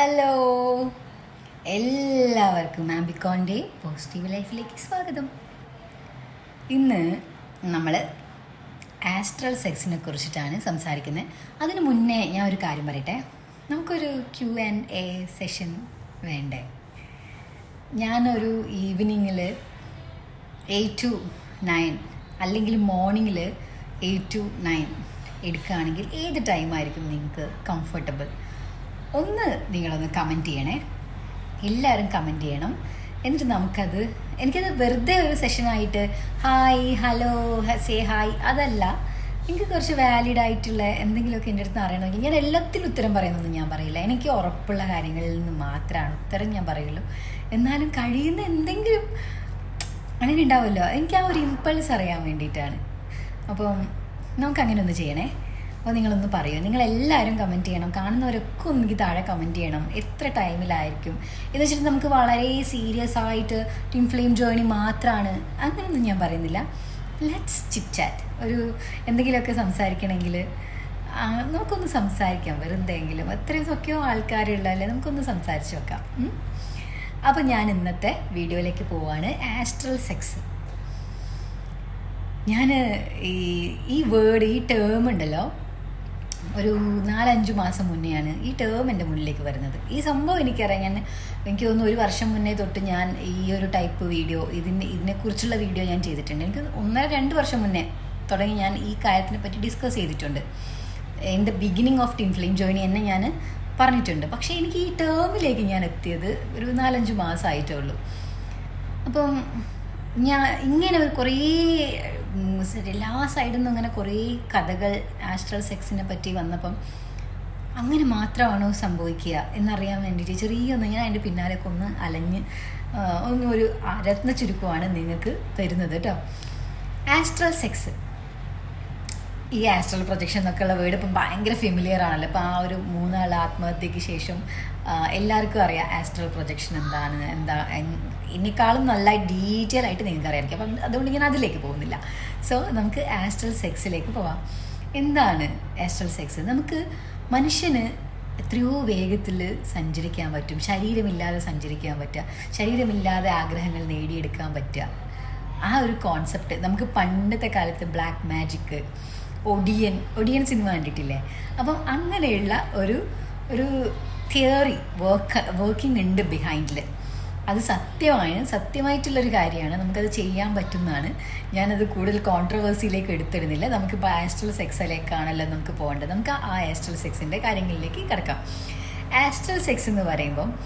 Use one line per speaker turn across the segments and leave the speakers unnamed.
Hello എല്ലാവർക്കും ആംബിക്കോന്റെ positive ലൈഫിലേക്ക് സ്വാഗതം. ഇന്ന് നമ്മൾ ആസ്ട്രൽ സെക്സിനെ കുറിച്ചിട്ടാണ് സംസാരിക്കുന്നത് അതിന് മുന്നേ ഞാൻ ഒരു കാര്യം പറയട്ടെ? നമുക്കൊരു ക്യു ആൻഡ് എ സെഷൻ വേണ്ടേ? ഞാനൊരു ഈവനിങ്ങിൽ എയ്റ്റ് ടു നയൻ അല്ലെങ്കിൽ മോർണിംഗിൽ എയ്റ്റ് ടു നയൻ എടുക്കുകയാണെങ്കിൽ ഏത് ടൈമായിരിക്കും നിങ്ങൾക്ക് കംഫർട്ടബിൾ ഒന്ന് നിങ്ങളൊന്ന് കമന്റ് ചെയ്യണേ. എല്ലാവരും കമന്റ് ചെയ്യണം. എന്നിട്ട് നമുക്കത് എനിക്കത് വെറുതെ ഒരു സെഷനായിട്ട് ഹായ് ഹലോ സേ ഹായ് അതല്ല. എനിക്ക് കുറച്ച് വാലിഡ് ആയിട്ടുള്ള എന്തെങ്കിലുമൊക്കെ എന്റെ അടുത്ത് അറിയണമെങ്കിൽ ഞാൻ എല്ലാത്തിനും ഉത്തരം പറയുന്നൊന്നും ഞാൻ പറയില്ല. എനിക്ക് ഉറപ്പുള്ള കാര്യങ്ങളിൽ നിന്ന് മാത്രമാണ് ഉത്തരം ഞാൻ പറയുള്ളൂ. എന്നാലും കഴിയുന്ന എന്തെങ്കിലും അങ്ങനെ ഉണ്ടാവുമല്ലോ എനിക്ക് ആ ഒരു ഇമ്പൾസ് അറിയാൻ വേണ്ടിയിട്ടാണ്. അപ്പം നമുക്ക് അങ്ങനെ ഒന്ന് ചെയ്യണേ. അപ്പോൾ നിങ്ങളൊന്ന് പറയൂ. നിങ്ങളെല്ലാവരും കമന്റ് ചെയ്യണം. കാണുന്നവരൊക്കെ ഒന്ന് എനിക്ക് താഴെ കമന്റ് ചെയ്യണം. എത്ര ടൈമിലായിരിക്കും എന്ന് വെച്ചിട്ട് നമുക്ക് വളരെ സീരിയസ് ആയിട്ട് ടീം ഫ്ലെയിം ജേർണി മാത്രമാണ് അങ്ങനെയൊന്നും ഞാൻ പറയുന്നില്ല. ലെറ്റ്സ് ചിറ്റ് ചാറ്റ് ഒരു എന്തെങ്കിലുമൊക്കെ സംസാരിക്കണമെങ്കിൽ നമുക്കൊന്ന് സംസാരിക്കാം. വെറുതെങ്കിലും എത്രയൊക്കെയോ ആൾക്കാരുള്ളതല്ലേ നമുക്കൊന്ന് സംസാരിച്ച് വെക്കാം? അപ്പോൾ ഞാൻ ഇന്നത്തെ വീഡിയോയിലേക്ക് പോവാണ്. ആസ്ട്രൽ സെക്സ് ഞാൻ ഈ ഈ വേർഡ് ഈ ടേം ഉണ്ടല്ലോ ഒരു നാലഞ്ച് മാസം മുന്നെയാണ് ഈ ടേം എന്റെ മുന്നിലേക്ക് വരുന്നത്. ഈ സംഭവം എനിക്കറിയാം. ഞാൻ എനിക്ക് തോന്നുന്നു ഒരു വർഷം മുന്നേ തൊട്ട് ഞാൻ ഈ ഒരു ടൈപ്പ് വീഡിയോ ഇതിന് ഇതിനെക്കുറിച്ചുള്ള വീഡിയോ ഞാൻ ചെയ്തിട്ടുണ്ട്. എനിക്ക് ഒന്നര രണ്ട് വർഷം മുന്നേ തുടങ്ങി ഞാൻ ഈ കാര്യത്തിനെ പറ്റി ഡിസ്കസ് ചെയ്തിട്ടുണ്ട്. In the beginning of team flame ജോയിനി എന്നെ ഞാൻ പറഞ്ഞിട്ടുണ്ട്. പക്ഷേ എനിക്ക് ഈ ടേമിലേക്ക് ഞാൻ എത്തിയത് ഒരു നാലഞ്ച് മാസമായിട്ടേ ഉള്ളൂ. അപ്പം ഞാൻ ഇങ്ങനെ ഒരു കുറേ എല്ലാ സൈഡിൽ നിന്നും അങ്ങനെ കുറേ കഥകൾ ആസ്ട്രൽ സെക്സിനെ പറ്റി വന്നപ്പം അങ്ങനെ മാത്രമാണോ സംഭവിക്കുക എന്നറിയാൻ വേണ്ടിയിട്ട് ചെറിയൊന്ന് ഞാൻ അതിന്റെ പിന്നാലെയൊക്കെ ഒന്ന് അലഞ്ഞ് ഒന്ന് ഒരു രത്ന ചുരുക്കമാണ് നിങ്ങൾക്ക് തരുന്നത് കേട്ടോ ആസ്ട്രൽ സെക്സ് ഈ ആസ്ട്രൽ പ്രൊജക്ഷൻ എന്നൊക്കെയുള്ള വേർഡ് ഇപ്പം ഭയങ്കര ഫെമിലിയർ ആണല്ലോ. ഇപ്പം ആ ഒരു മൂന്നാൾ ആത്മഹത്യക്ക് ശേഷം എല്ലാവർക്കും അറിയാം ആസ്ട്രൽ പ്രൊജക്ഷൻ എന്താണ് എന്താ എന്നെക്കാളും നല്ല ഡീറ്റെയിൽ ആയിട്ട് നിങ്ങൾക്ക് അറിയാമായിരിക്കും അപ്പം അതുകൊണ്ട് ഞാൻ അതിലേക്ക് പോകുന്നില്ല. സോ നമുക്ക് ആസ്ട്രൽ സെക്സിലേക്ക് പോവാം. എന്താണ് ആസ്ട്രൽ സെക്സ് നമുക്ക് മനുഷ്യന് എത്രയോ വേഗത്തിൽ സഞ്ചരിക്കാൻ പറ്റും. ശരീരമില്ലാതെ സഞ്ചരിക്കാൻ പറ്റുക. ശരീരമില്ലാതെ ആഗ്രഹങ്ങൾ നേടിയെടുക്കാൻ പറ്റുക. ആ ഒരു കോൺസെപ്റ്റ് നമുക്ക് പണ്ടത്തെ കാലത്ത് black magic Odiyan Odiyan cinema കണ്ടിട്ടില്ലേ? അപ്പം അങ്ങനെയുള്ള ഒരു ഒരു തിയറി വർക്ക് വർക്കിംഗ് ഉണ്ട് ബിഹൈൻഡിൽ അത് സത്യമാണ്. സത്യമായിട്ടുള്ളൊരു കാര്യമാണ്. നമുക്കത് ചെയ്യാൻ പറ്റുന്നതാണ്. ഞാനത് കൂടുതൽ കോൺട്രവേഴ്സിയിലേക്ക് എടുത്തിടുന്നില്ല. നമുക്കിപ്പോൾ ആസ്ട്രൽ സെക്സിലേക്കാണല്ലോ നമുക്ക് പോകേണ്ടത്. നമുക്ക് ആ ആസ്ട്രൽ സെക്സിന്റെ കാര്യങ്ങളിലേക്ക് കിടക്കാം. ആസ്ട്രൽ സെക്സ് എന്ന് പറയുമ്പം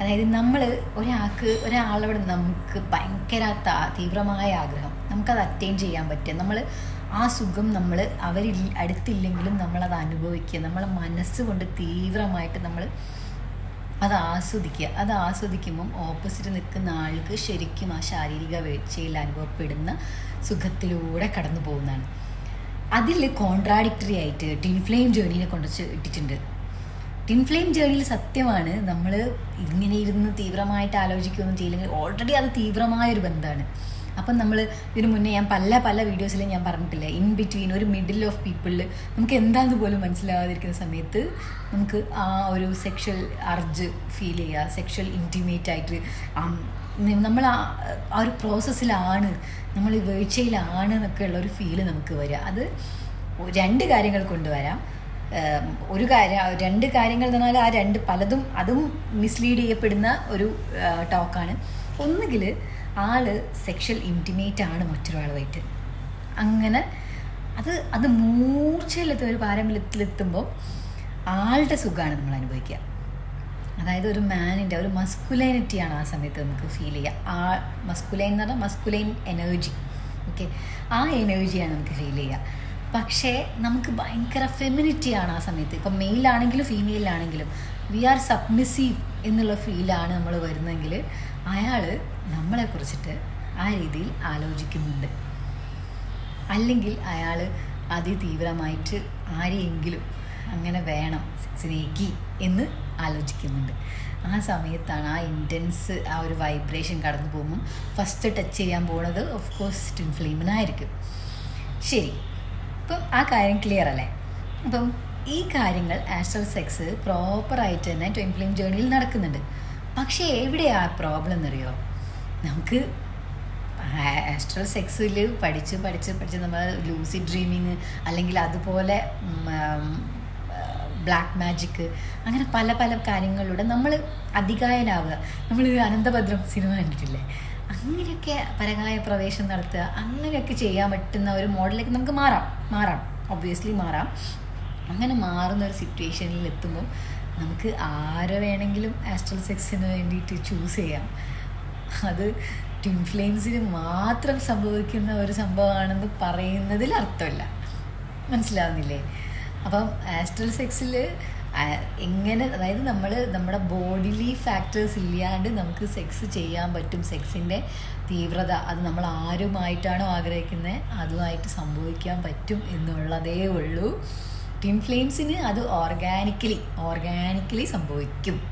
അതായത് നമ്മൾ ഒരാൾക്ക് ഒരാളോട് നമുക്ക് ഭയങ്കര തീവ്രമായ ആഗ്രഹം. നമുക്കത് അറ്റൈൻ ചെയ്യാൻ പറ്റുക. നമ്മൾ ആ സുഖം നമ്മൾ അവരിൽ അടുത്തില്ലെങ്കിലും നമ്മളത് അനുഭവിക്കുക. നമ്മളെ മനസ്സുകൊണ്ട് തീവ്രമായിട്ട് നമ്മൾ അത് ആസ്വദിക്കുക അത് ആസ്വദിക്കുമ്പം ഓപ്പോസിറ്റ് നിൽക്കുന്ന ആൾക്ക് ശരിക്കും ആ ശാരീരിക വീഴ്ചയിൽ അനുഭവപ്പെടുന്ന സുഖത്തിലൂടെ കടന്നു പോകുന്നതാണ്. അതിൽ കോൺട്രാഡിക്ടറി ആയിട്ട് ടിൻഫ്ലെയിം ജേണീനെ കൊണ്ട് ഇട്ടിട്ടുണ്ട്. ടിൻഫ്ലെയിം ജേണിയിൽ സത്യമാണ് നമ്മൾ ഇങ്ങനെ ഇരുന്ന് തീവ്രമായിട്ട് ആലോചിക്കുകയൊന്നും ചെയ്യില്ലെങ്കിൽ ഓൾറെഡി അത് തീവ്രമായ ഒരു ബന്ധമാണ്. അപ്പം നമ്മൾ ഇതിന് മുന്നേ ഞാൻ പല പല വീഡിയോസിലും ഞാൻ പറഞ്ഞിട്ടില്ല ഇൻ ബിറ്റ്വീൻ ഒരു മിഡിൽ ഓഫ് പീപ്പിളിൽ നമുക്ക് എന്താന്ന് പോലും മനസ്സിലാവാതിരിക്കുന്ന സമയത്ത് നമുക്ക് ആ ഒരു സെക്ഷൽ അർജ് ഫീൽ ചെയ്യുക സെക്ഷൽ ഇന്റിമേറ്റ് ആയിട്ട്. നമ്മൾ ആ ഒരു പ്രോസസ്സിലാണ് നമ്മൾ വീഴ്ചയിലാണ് എന്നൊക്കെ ഉള്ള ഒരു ഫീൽ നമുക്ക് വരിക. അത് രണ്ട് കാര്യങ്ങൾ കൊണ്ടുവരാം. ഒരു കാര്യം രണ്ട് കാര്യങ്ങൾ എന്ന് പറഞ്ഞാൽ ആ രണ്ട് പലതും അതും മിസ്ലീഡ് ചെയ്യപ്പെടുന്ന ഒരു ടോക്കാണ് ഒന്നുകിൽ ആൾ സെക്ഷൽ ഇന്റിമേറ്റ് ആണ് മറ്റൊരാളുമായിട്ട്. അങ്ങനെ അത് അത് മൂർച്ചയിലെത്ത ഒരു പാരമ്പര്യത്തിലെത്തുമ്പോൾ ആളുടെ സുഖമാണ് നമ്മൾ അനുഭവിക്കുക. അതായത് ഒരു മാനിന്റെ ഒരു മസ്കുലൈനിറ്റിയാണ് ആ സമയത്ത് നമുക്ക് ഫീൽ ചെയ്യുക. ആ മസ്കുലൈൻ എന്ന് പറഞ്ഞാൽ മസ്കുലൈൻ എനർജി ഓക്കെ ആ എനർജിയാണ് നമുക്ക് ഫീൽ ചെയ്യുക. പക്ഷേ നമുക്ക് ഭയങ്കര ഫെമിനിറ്റിയാണ് ആ സമയത്ത്. ഇപ്പം മെയിലാണെങ്കിലും ഫീമെയിലാണെങ്കിലും വി ആർ സബ്മിസീവ് എന്നുള്ള ഫീലാണ് നമ്മൾ വരുന്നതെങ്കിൽ അയാൾ നമ്മളെ കുറിച്ചിട്ട് ആ രീതിയിൽ ആലോചിക്കുന്നുണ്ട്. അല്ലെങ്കിൽ അയാൾ അതിതീവ്രമായിട്ട് ആരെയെങ്കിലും അങ്ങനെ വേണം സ്നേഹി എന്ന് ആലോചിക്കുന്നുണ്ട്. ആ സമയത്താണ് ആ ഇന്റൻസ് ആ ഒരു വൈബ്രേഷൻ കടന്നു പോകുമ്പം ഫസ്റ്റ് ടച്ച് ചെയ്യാൻ പോണത് ഓഫ് കോഴ്സ് ട്വിൻ ഫ്ലെയിമിനായിരിക്കും ശരി. അപ്പം ആ കാര്യം ക്ലിയർ അല്ലേ? അപ്പം ഈ കാര്യങ്ങൾ ആസ്ട്രൽ സെക്സ് പ്രോപ്പറായിട്ട് തന്നെ ട്വൻ ഫ്ലെയിം ജേണിയിൽ നടക്കുന്നുണ്ട്. പക്ഷേ എവിടെയാണ് പ്രോബ്ലം എന്നറിയോ? നമുക്ക് ആസ്ട്രൽ സെക്സിൽ പഠിച്ച് പഠിച്ച് പഠിച്ച് നമ്മൾ ലൂസി ഡ്രീമിങ് അല്ലെങ്കിൽ അതുപോലെ ബ്ലാക്ക് മാജിക്ക് അങ്ങനെ പല പല കാര്യങ്ങളിലൂടെ നമ്മൾ അധികായനാവുക. നമ്മൾ അനന്തഭദ്രം സിനിമ കണ്ടിട്ടില്ലേ? അങ്ങനെയൊക്കെ പരകായ പ്രവേശം നടത്തുക. അങ്ങനെയൊക്കെ ചെയ്യാൻ പറ്റുന്ന ഒരു മോഡലേക്ക് നമുക്ക് മാറാം. മാറാം. ഒബ്വിയസ്ലി മാറാം. അങ്ങനെ മാറുന്ന ഒരു സിറ്റുവേഷനിൽ എത്തുമ്പോൾ നമുക്ക് ആരെ വേണമെങ്കിലും ആസ്ട്രൽ സെക്സിന് വേണ്ടിയിട്ട് ചൂസ് ചെയ്യാം. അത് ട്വിൻ ഫ്ലെയിംസിന് മാത്രം സംഭവിക്കുന്ന ഒരു സംഭവമാണെന്ന് പറയുന്നതിൽ അർത്ഥമില്ല. മനസ്സിലാവുന്നില്ലേ? അപ്പം ആസ്ട്രൽ സെക്സിൽ എങ്ങനെ അതായത് നമ്മൾ നമ്മുടെ ബോഡിലി ഫാക്ടേഴ്സ് ഇല്ലാണ്ട് നമുക്ക് സെക്സ് ചെയ്യാൻ പറ്റും. സെക്സിന്റെ തീവ്രത അത് നമ്മൾ ആരുമായിട്ടാണോ ആഗ്രഹിക്കുന്നത് അതുമായിട്ട് സംഭവിക്കാൻ പറ്റും എന്നുള്ളതേ ഉള്ളൂ. ട്വിൻ ഫ്ലെയിംസിന് അത് ഓർഗാനിക്കലി ഓർഗാനിക്കലി സംഭവിക്കും.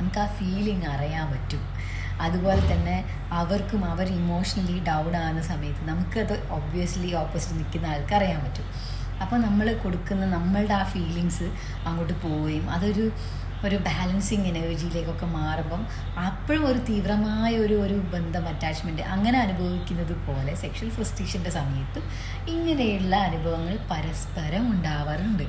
നമുക്ക് ആ ഫീലിംഗ് അറിയാൻ പറ്റും. അതുപോലെ തന്നെ അവർക്കും അവർ ഇമോഷണലി ഡൗൺ ആകുന്ന സമയത്ത് നമുക്കത് ഒബ്വിയസ്ലി ഓപ്പോസിറ്റ് നിൽക്കുന്ന ആൾക്ക് അറിയാൻ പറ്റും. അപ്പോൾ നമ്മൾ കൊടുക്കുന്ന നമ്മളുടെ ആ ഫീലിങ്സ് അങ്ങോട്ട് പോവുകയും അതൊരു ഒരു ബാലൻസിങ് എനർജിയിലേക്കൊക്കെ മാറുമ്പം അപ്പോഴും ഒരു തീവ്രമായ ഒരു ഒരു ബന്ധം അറ്റാച്ച്മെന്റ് അങ്ങനെ അനുഭവിക്കുന്നത് പോലെ സെക്ഷൽ ഫ്രസ്ട്രേഷന്റെ സമയത്ത് ഇങ്ങനെയുള്ള അനുഭവങ്ങൾ പരസ്പരം ഉണ്ടാവാറുണ്ട്.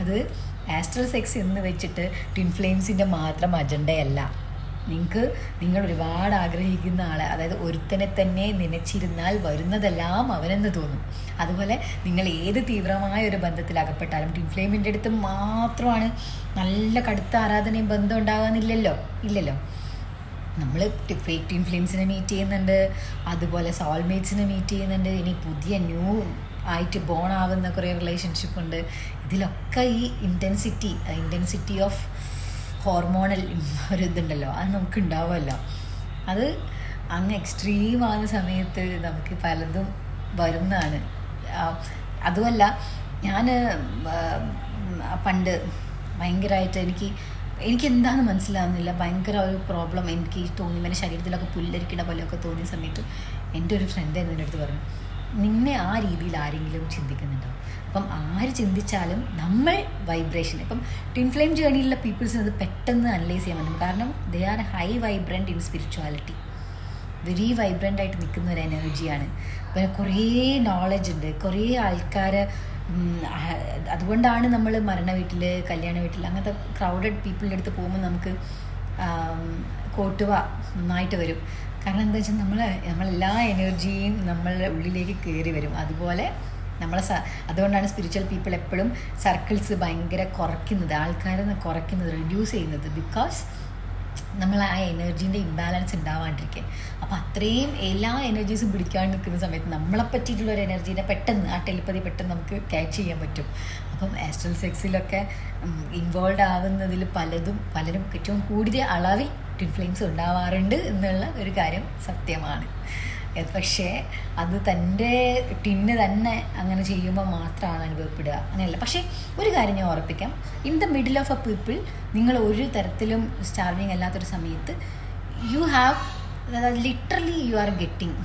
അത് ആസ്ട്രൽ സെക്സ് എന്ന് വെച്ചിട്ട് ട്വിൻ ഫ്ലെയിംസിന്റെ മാത്രം അജണ്ടയല്ല നിങ്ങൾക്ക് നിങ്ങൾ ഒരുപാട് ആഗ്രഹിക്കുന്ന ആളെ അതായത് ഒരുത്തനെ തന്നെ നനച്ചിരുന്നാൽ വരുന്നതെല്ലാം അവനെന്ന് തോന്നും. അതുപോലെ നിങ്ങൾ ഏത് തീവ്രമായ ഒരു ബന്ധത്തിൽ അകപ്പെട്ടാലും ടീം ഫ്ലെയിമിന്റെ അടുത്ത് മാത്രമാണ് നല്ല കടുത്ത ആരാധനയും ബന്ധം ഉണ്ടാകാനില്ലല്ലോ? ഇല്ലല്ലോ. നമ്മൾ ഫേക്ക് ടീം ഫ്ലെയിംസിനെ മീറ്റ് ചെയ്യുന്നുണ്ട്. അതുപോലെ സോൾമേറ്റ്സിനെ മീറ്റ് ചെയ്യുന്നുണ്ട്. ഇനി പുതിയ ന്യൂ ആയിട്ട് ബോൺ ആവുന്ന കുറേ റിലേഷൻഷിപ്പ് ഉണ്ട്. ഇതിലൊക്കെ ഈ ഇന്റൻസിറ്റി ഇന്റൻസിറ്റി ഓഫ് ഹോർമോണൽ ഒരു ഇതുണ്ടല്ലോ അത് നമുക്ക് ഉണ്ടാവുമല്ലോ അത് അങ്ങ് എക്സ്ട്രീം ആകുന്ന സമയത്ത് നമുക്ക് പലതും വരുന്നതാണ്. അതുമല്ല ഞാൻ പണ്ട് ഭയങ്കരമായിട്ട് എനിക്ക് എനിക്ക് എന്താണെന്ന് മനസ്സിലാവുന്നില്ല. ഭയങ്കര ഒരു പ്രോബ്ലം എനിക്ക് തോന്നി. എന്റെ ശരീരത്തിലൊക്കെ പുല്ലരിക്കണ പോലെയൊക്കെ തോന്നിയ സമയത്ത് എന്റെ ഒരു ഫ്രണ്ട് എന്റെ അടുത്ത് പറഞ്ഞു നിന്നെ ആ രീതിയിൽ ആരെങ്കിലും ചിന്തിക്കുന്നുണ്ടോ? അപ്പം ആര് ചിന്തിച്ചാലും നമ്മൾ വൈബ്രേഷൻ ഇപ്പം ട്വിൻ ഫ്ലെയിം ജേണിയിലുള്ള പീപ്പിൾസിന് അത് പെട്ടെന്ന് അനലൈസ് ചെയ്യാൻ പറ്റും. കാരണം they are high vibrant in spirituality very vibrant ആയിട്ട് നിൽക്കുന്ന ഒരു എനർജിയാണ് പിന്നെ കുറേ നോളജ് ഉണ്ട്. കുറേ ആൾക്കാർ അതുകൊണ്ടാണ് നമ്മൾ മരണ വീട്ടിൽ കല്യാണ വീട്ടിൽ അങ്ങനത്തെ ക്രൗഡഡ് പീപ്പിളിന്റെ അടുത്ത് പോകുമ്പോൾ നമുക്ക് കോട്ടുവ നന്നായിട്ട് വരും. കാരണം എന്താ വെച്ചാൽ നമ്മൾ നമ്മളെല്ലാ എനർജിയും നമ്മളുടെ ഉള്ളിലേക്ക് കയറി വരും. അതുപോലെ നമ്മളെ അതുകൊണ്ടാണ് സ്പിരിച്വൽ പീപ്പിൾ എപ്പോഴും സർക്കിൾസ് ഭയങ്കര കുറയ്ക്കുന്നത് ആൾക്കാരെ കുറയ്ക്കുന്നത് റിഡ്യൂസ് ചെയ്യുന്നത്. ബിക്കോസ് നമ്മൾ ആ എനർജീന്റെ ഇംബാലൻസ് ഉണ്ടാവാണ്ടിരിക്കുക അപ്പോൾ അത്രയും എല്ലാ എനർജീസും പിടിക്കാണ്ട് നിൽക്കുന്ന സമയത്ത് നമ്മളെ പറ്റിയിട്ടുള്ള ഒരു എനർജീനെ പെട്ടെന്ന് ആ ടെലിപ്പതി പെട്ടെന്ന് നമുക്ക് ക്യാച്ച് ചെയ്യാൻ പറ്റും. അപ്പം ആസ്ട്രൽ സെക്സിലൊക്കെ ഇൻവോൾവ് ആവുന്നതിൽ പലതും പലരും ഏറ്റവും കൂടിയ അളവിൽ ട്വിൻ ഫ്ലെയിംസ് ഉണ്ടാവാറുണ്ട് എന്നുള്ള ഒരു കാര്യം സത്യമാണ്. പക്ഷേ അത് തന്റെ ടിന്ന് തന്നെ അങ്ങനെ ചെയ്യുമ്പോൾ മാത്രമാണ് അനുഭവപ്പെടുക. അങ്ങനെയല്ല. പക്ഷേ ഒരു കാര്യം ഞാൻ ഓർപ്പിക്കാം in the middle of a people നിങ്ങൾ ഒരു തരത്തിലും സ്റ്റാർവിങ് അല്ലാത്തൊരു സമയത്ത് you have literally you are getting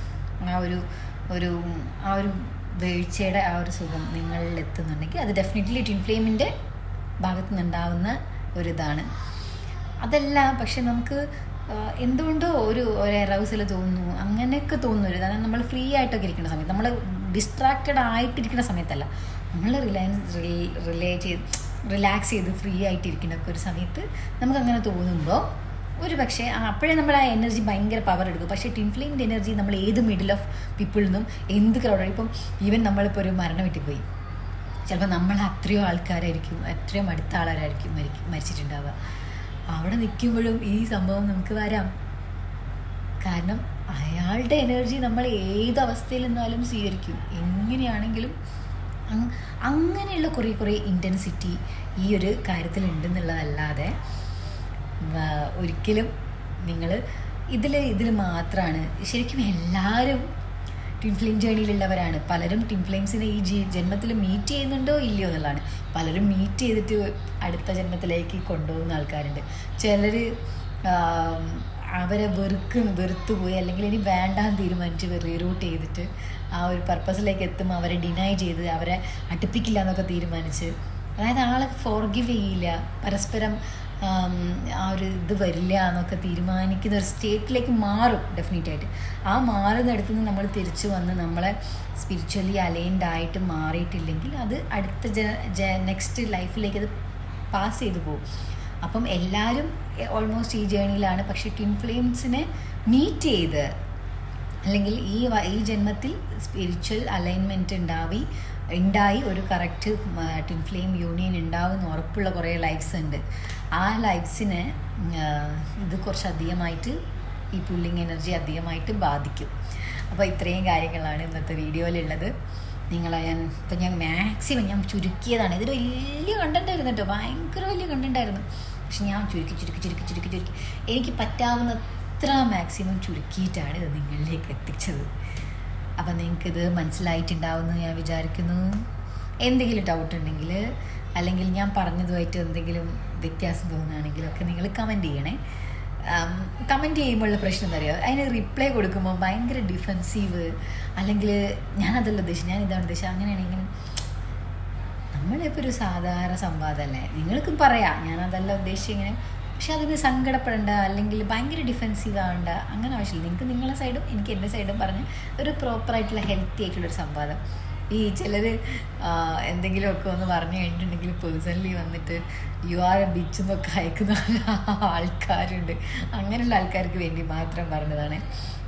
ആ ഒരു ഒരു ആ ഒരു വീഴ്ചയുടെ ആ ഒരു സുഖം നിങ്ങളിൽ എത്തുന്നുണ്ടെങ്കിൽ അത് ഡെഫിനറ്റ്ലി ടിൻ ഫ്ലെയിമിന്റെ ഭാഗത്തു നിന്നുണ്ടാവുന്ന ഒരിതാണ്. അതല്ല പക്ഷെ നമുക്ക് എന്തുകൊണ്ടോ ഒരു ഒരു എറൗസിൽ തോന്നുന്നു. അങ്ങനെയൊക്കെ തോന്നുന്നു കാരണം നമ്മൾ ഫ്രീ ആയിട്ടൊക്കെ ഇരിക്കുന്ന സമയത്ത്. നമ്മൾ ഡിസ്ട്രാക്റ്റഡ് ആയിട്ടിരിക്കുന്ന സമയത്തല്ല. നമ്മൾ റിലയൻസ് റിലേ ചെയ്ത് റിലാക്സ് ചെയ്ത് ഫ്രീ ആയിട്ടിരിക്കുന്ന ഒരു സമയത്ത് നമുക്ക് അങ്ങനെ തോന്നുമ്പോൾ ഒരു പക്ഷേ അപ്പോഴേ നമ്മൾ ആ എനർജി ഭയങ്കര പവർ എടുക്കും. പക്ഷേ ടിൻഫ്ലിന്റെ എനർജി നമ്മൾ ഏത് മിഡിൽ ഓഫ് പീപ്പിളിൽ നിന്നും എന്ത് ക്രൗഡ് ഇപ്പം ഈവൻ നമ്മളിപ്പോൾ ഒരു മരണം വെട്ടിപ്പോയി. പോയി ചിലപ്പോൾ നമ്മൾ അത്രയോ ആൾക്കാരായിരിക്കും അത്രയും അടുത്ത മരിക്കും മരിച്ചിട്ടുണ്ടാവുക. അവിടെ നിൽക്കുമ്പോഴും ഈ സംഭവം നമുക്ക് വരാം. കാരണം അയാളുടെ എനർജി നമ്മൾ ഏത് അവസ്ഥയിൽ നിന്നാലും സ്വീകരിക്കും. എങ്ങനെയാണെങ്കിലും അങ്ങനെയുള്ള കുറേ കുറേ ഇന്റൻസിറ്റി ഈ ഒരു കാര്യത്തിൽ ഉണ്ടെന്നുള്ളതല്ലാതെ ഒരിക്കലും നിങ്ങൾ ഇതിൽ ഇതിൽ മാത്രമാണ് ശരിക്കും എല്ലാവരും ടിൻ ഫ്ലെയിം ജേണിയിലുള്ളവരാണ് പലരും ടിംഫ്ലെയിംസിനെ ഈ ജീ ജന്മത്തിൽ മീറ്റ് ചെയ്യുന്നുണ്ടോ ഇല്ലയോ എന്നുള്ളതാണ്. പലരും മീറ്റ് ചെയ്തിട്ട് അടുത്ത ജന്മത്തിലേക്ക് കൊണ്ടുപോകുന്ന ആൾക്കാരുണ്ട്. ചിലർ അവരെ വെറുക്കും വെറുത്തുപോയി അല്ലെങ്കിൽ ഇനി വേണ്ടാന്ന് തീരുമാനിച്ച് റീറൂട്ട് ചെയ്തിട്ട് ആ ഒരു പർപ്പസിലേക്ക് എത്തുമ്പോൾ അവരെ ഡിനൈ ചെയ്ത് അവരെ അടുപ്പിക്കില്ല എന്നൊക്കെ തീരുമാനിച്ച്. അതായത് ആളെ ഫോർഗിവ് ചെയ്യില്ല. പരസ്പരം ആം, ഒരു ഇത് വരില്ല എന്നൊക്കെ തീരുമാനിക്കുന്ന ഒരു സ്റ്റേറ്റിലേക്ക് മാറും ഡെഫിനറ്റ് ആയിട്ട്. ആ മാറുന്നിടത്ത് നിന്ന് നമ്മൾ തിരിച്ചു വന്ന് നമ്മളെ സ്പിരിച്വലി അലൈൻഡ് ആയിട്ട് മാറിയിട്ടില്ലെങ്കിൽ അത് അടുത്ത ജ നെക്സ്റ്റ് ലൈഫിലേക്ക് അത് പാസ് ചെയ്തു പോകും. അപ്പം എല്ലാവരും ഓൾമോസ്റ്റ് ഈ ജേണിയിലാണ് പക്ഷേ ട്വിൻ ഫ്ലെയിംസിനെ മീറ്റ് ചെയ്ത് അല്ലെങ്കിൽ ഈ ഈ ജന്മത്തിൽ സ്പിരിച്വൽ അലൈൻമെന്റ് ഉണ്ടാവി. ഉണ്ടായി. ഒരു കറക്റ്റ് ട്വിൻ ഫ്ലെയിം യൂണിയൻ എന്ന് ഉറപ്പുള്ള കുറേ ലൈഫ്സ് ഉണ്ട്. ആ ലൈഫ്സിനെ ഇത് കുറച്ച് അധികമായിട്ട് ഈ പുള്ളിങ് എനർജി അധികമായിട്ട് ബാധിക്കും. അപ്പോൾ ഇത്രയും കാര്യങ്ങളാണ് ഇന്നത്തെ വീഡിയോയിലുള്ളത്. നിങ്ങളെ ഞാൻ ഇപ്പം ഞാൻ മാക്സിമം ഞാൻ ചുരുക്കിയതാണ്. ഇതൊരു വലിയ കണ്ടന്റ് ആയിരുന്നു കേട്ടോ. ഭയങ്കര വലിയ ആയിരുന്നു. പക്ഷെ ഞാൻ ചുരുക്കി ചുരുക്കി ചുരുക്കി ചുരുക്കി ചുരുക്കി. എനിക്ക് പറ്റാവുന്നത്ര മാക്സിമം ചുരുക്കിയിട്ടാണ് ഇത് നിങ്ങളിലേക്ക് എത്തിച്ചത്. അപ്പം നിങ്ങൾക്കിത് മനസ്സിലായിട്ടുണ്ടാവുമെന്ന് ഞാൻ വിചാരിക്കുന്നു. എന്തെങ്കിലും ഡൗട്ട് ഉണ്ടെങ്കിൽ അല്ലെങ്കിൽ ഞാൻ പറഞ്ഞതുമായിട്ട് എന്തെങ്കിലും വ്യത്യാസം തോന്നുകയാണെങ്കിലും ഒക്കെ നിങ്ങൾ കമന്റ് ചെയ്യണേ. കമന്റ് ചെയ്യുമ്പോഴുള്ള പ്രശ്നം എന്താ പറയുക അതിന് റിപ്ലൈ കൊടുക്കുമ്പോൾ ഭയങ്കര ഡിഫെൻസീവ് അല്ലെങ്കിൽ ഞാനതല്ല ഉദ്ദേശിച്ചത് ഞാൻ ഇതാണ് ഉദ്ദേശിച്ചത്. അങ്ങനെയാണെങ്കിൽ നമ്മളിപ്പോൾ ഒരു സാധാരണ സംവാദമല്ലേ നിങ്ങൾക്കും പറയാം. ഞാനതല്ല ഉദ്ദേശിച്ചത് ഇങ്ങനെ പക്ഷെ അതിന് സങ്കടപ്പെടേണ്ട അല്ലെങ്കിൽ ഭയങ്കര ഡിഫെൻസീവ് ആവേണ്ട അങ്ങനെ ആവശ്യമില്ല. നിങ്ങൾക്ക് നിങ്ങളുടെ സൈഡും എനിക്ക് എന്റെ സൈഡും പറഞ്ഞ് ഒരു പ്രോപ്പറായിട്ടുള്ള ഹെൽത്തി ആയിട്ടുള്ളൊരു സംവാദം. ഈ ചിലർ എന്തെങ്കിലുമൊക്കെ ഒന്ന് പറഞ്ഞു കഴിഞ്ഞിട്ടുണ്ടെങ്കിൽ പേഴ്സണലി വന്നിട്ട് യു ആർ എ ബിച്ച് എന്നൊക്കെ അയക്കുന്ന ആൾക്കാരുണ്ട്. അങ്ങനെയുള്ള ആൾക്കാർക്ക് വേണ്ടി മാത്രം പറഞ്ഞതാണ്.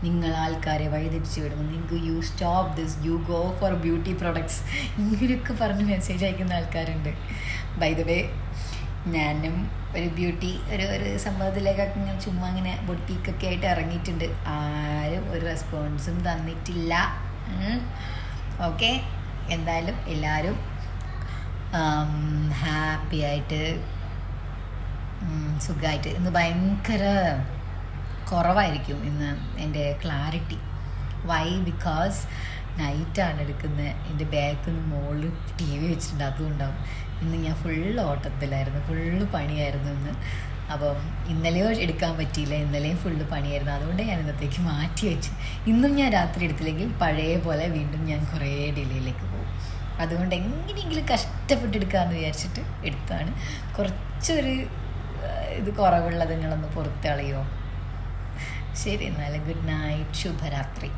നിങ്ങൾ ആൾക്കാരെ വഴിതിരിച്ച് വിടുന്നു. നിങ്ങൾക്ക് you stop this you go for beauty products ഇങ്ങനെയൊക്കെ പറഞ്ഞ് മെസ്സേജ് അയക്കുന്ന ആൾക്കാരുണ്ട്. ബൈ ദ വേ ഞാനും ഒരു ബ്യൂട്ടി ഒരു ഒരു സംഭവത്തിലേക്കൊക്കെ ഞാൻ ചുമ്മാ ഇങ്ങനെ ബൊട്ടീക്കൊക്കെ ആയിട്ട് ഇറങ്ങിയിട്ടുണ്ട്. ആരും ഒരു റെസ്പോൺസും തന്നിട്ടില്ല. ഓക്കെ എന്തായാലും എല്ലാവരും ഹാപ്പി ആയിട്ട് സുഖമായിട്ട് ഇന്ന് ഭയങ്കര കുറവായിരിക്കും ഇന്ന് എന്റെ ക്ലാരിറ്റി വൈ ബിക്കോസ് നൈറ്റാണ് എടുക്കുന്നത്. എന്റെ ബാക്കിൽ നിന്ന് മുകളിൽ ടി വി വെച്ചിട്ടുണ്ട്. അതുകൊണ്ടാവും ഇന്ന് ഞാൻ ഫുള്ള് ഓട്ടത്തിലായിരുന്നു. ഫുള്ള് പണിയായിരുന്നു ഇന്ന്. അപ്പം ഇന്നലെയോ എടുക്കാൻ പറ്റിയില്ല. ഇന്നലെയും ഫുള്ള് പണിയായിരുന്നു. അതുകൊണ്ട് ഞാൻ ഇന്നത്തേക്ക് മാറ്റി വെച്ചു. ഇന്നും ഞാൻ രാത്രി എടുത്തില്ലെങ്കിൽ പഴയ പോലെ വീണ്ടും ഞാൻ കുറേ ഡിലേയിലേക്ക് പോകും. അതുകൊണ്ട് എങ്ങനെയെങ്കിലും കഷ്ടപ്പെട്ട് എടുക്കാമെന്ന് വിചാരിച്ചിട്ട് എടുത്താണ്. കുറച്ചൊരു ഇത് കുറവുള്ളത് നിങ്ങളൊന്ന് പുറത്തളയോ? ശരി എന്നാൽ ഗുഡ് നൈറ്റ് ശുഭരാത്രി.